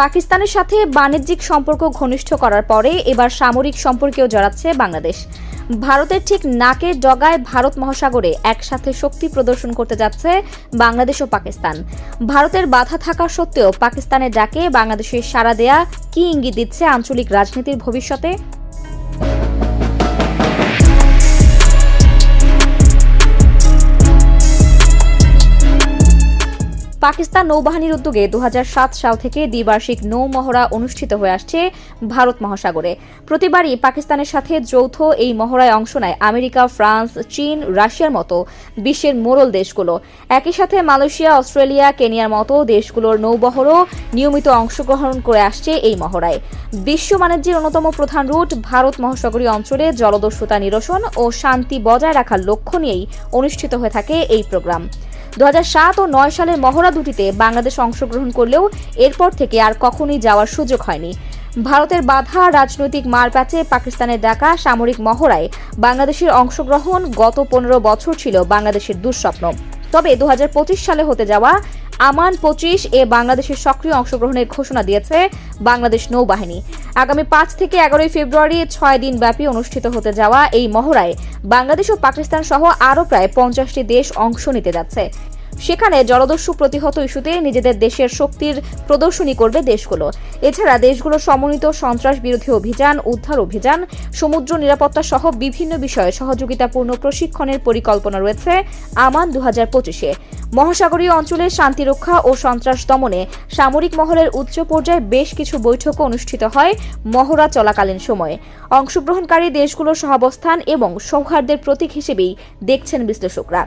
পাকিস্তানের সাথে বাণিজ্যিক সম্পর্ক ঘনিষ্ঠ করার পরে এবার সামরিক সম্পর্কেও জড়াচ্ছে বাংলাদেশ। ভারতের ঠিক নাকের ডগায় ভারত মহাসাগরে একসাথে শক্তি প্রদর্শন করতে যাচ্ছে বাংলাদেশ ও পাকিস্তান। ভারতের বাধা থাকা সত্ত্বেও পাকিস্তানের ডাকে বাংলাদেশের সাড়া দেয়া কি ইঙ্গিত দিচ্ছে আঞ্চলিক রাজনীতির ভবিষ্যতে? পাকিস্তান নৌবাহিনীর উদ্যোগে দু হাজার সাত সাল থেকে দ্বিবার্ষিক নৌ মহড়া অনুষ্ঠিত হয়ে আসছে ভারত মহাসাগরে। প্রতিবারই পাকিস্তানের সাথে যৌথ এই মহড়ায় অংশ নেয় আমেরিকা, ফ্রান্স, চীন, রাশিয়ার মতো বিশ্বের মোড়ল দেশগুলো। একই সাথে মালয়েশিয়া, অস্ট্রেলিয়া, কেনিয়ার মতো দেশগুলোর নৌবহরও নিয়মিত অংশগ্রহণ করে আসছে এই মহড়ায়। বিশ্ব বাণিজ্যের অন্যতম প্রধান রুট ভারত মহাসাগরীয় অঞ্চলে জলদস্যুতা নিরসন ও শান্তি বজায় রাখার লক্ষ্য নিয়েই অনুষ্ঠিত হয়ে থাকে এই প্রোগ্রাম। দুহাজার সাত ও নয় সালের মহড়া দুটিতে বাংলাদেশ অংশগ্রহণ করলেও এরপর থেকে আর কখনোই যাওয়ার সুযোগ হয়নি। ভারতের বাধা, রাজনৈতিক মারপ্যাচে পাকিস্তানের ডাকা সামরিক মহড়ায় বাংলাদেশের অংশগ্রহণ গত পনেরো বছর ছিল বাংলাদেশের দুঃস্বপ্ন। তবে দুহাজার পঁচিশ সালে হতে যাওয়া আমান পঁচিশ এ বাংলাদেশের সক্রিয় অংশগ্রহণের ঘোষণা দিয়েছে বাংলাদেশ নৌবাহিনী। আগামী পাঁচ থেকে এগারোই ফেব্রুয়ারি ছয় দিন ব্যাপী অনুষ্ঠিত হতে যাওয়া এই মহড়ায় বাংলাদেশ ও পাকিস্তান সহ আরও প্রায় পঞ্চাশটি দেশ অংশ নিতে যাচ্ছে। সেখানে জলদস্যু প্রতিহত ইস্যুতে নিজেদের দেশের শক্তির প্রদর্শনী করবে দেশগুলো। এছাড়া দেশগুলো সমন্বিত সন্ত্রাস বিরোধী অভিযান, উদ্ধার অভিযান, সমুদ্র নিরাপত্তা সহ বিভিন্ন বিষয়ে সহযোগিতাপূর্ণ প্রশিক্ষণের পরিকল্পনা রয়েছে আমান দু হাজার পঁচিশে। মহাসাগরীয় অঞ্চলে শান্তি রক্ষা ও সন্ত্রাস দমনে সামরিক মহলের উচ্চ পর্যায়ে বেশ কিছু বৈঠক অনুষ্ঠিত হয় মহড়া চলাকালীন সময়ে। অংশগ্রহণকারী দেশগুলোর সহাবস্থান এবং সৌহার্দ্যের প্রতীক হিসেবেই দেখছেন বিশ্লেষকরা।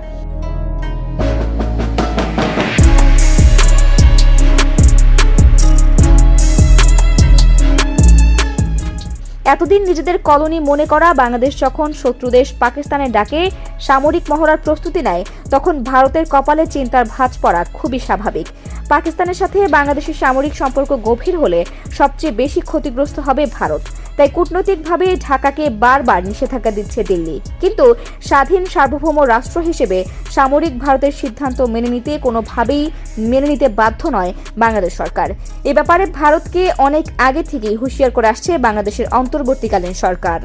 এতদিন নিজেদের কলোনি মনে করা বাংলাদেশ যখন শত্রুদেশ পাকিস্তানের ডাকে, সামরিক মহড়ার প্রস্তুতি নেয়, তখন ভারতের কপালে চিন্তার ভাঁজ পড়া খুবই স্বাভাবিক। পাকিস্তানের সাথে বাংলাদেশের সামরিক সম্পর্ক গভীর হলে সবচেয়ে বেশি ক্ষতিগ্রস্ত হবে ভারত। তাই কূটনৈতিকভাবে ঢাকাকে বারবার নিষেধাজ্ঞা দিচ্ছে দিল্লি। কিন্তু স্বাধীন সার্বভৌম রাষ্ট্র হিসেবে সামরিক ভারতের সিদ্ধান্ত মেনে নিতে কোনোভাবেই মেনে নিতে বাধ্য নয় বাংলাদেশ সরকার। এ ব্যাপারে ভারতকে অনেক আগে থেকেই হুঁশিয়ার করে আসছে বাংলাদেশের অন্তর্বর্তীকালীন সরকার।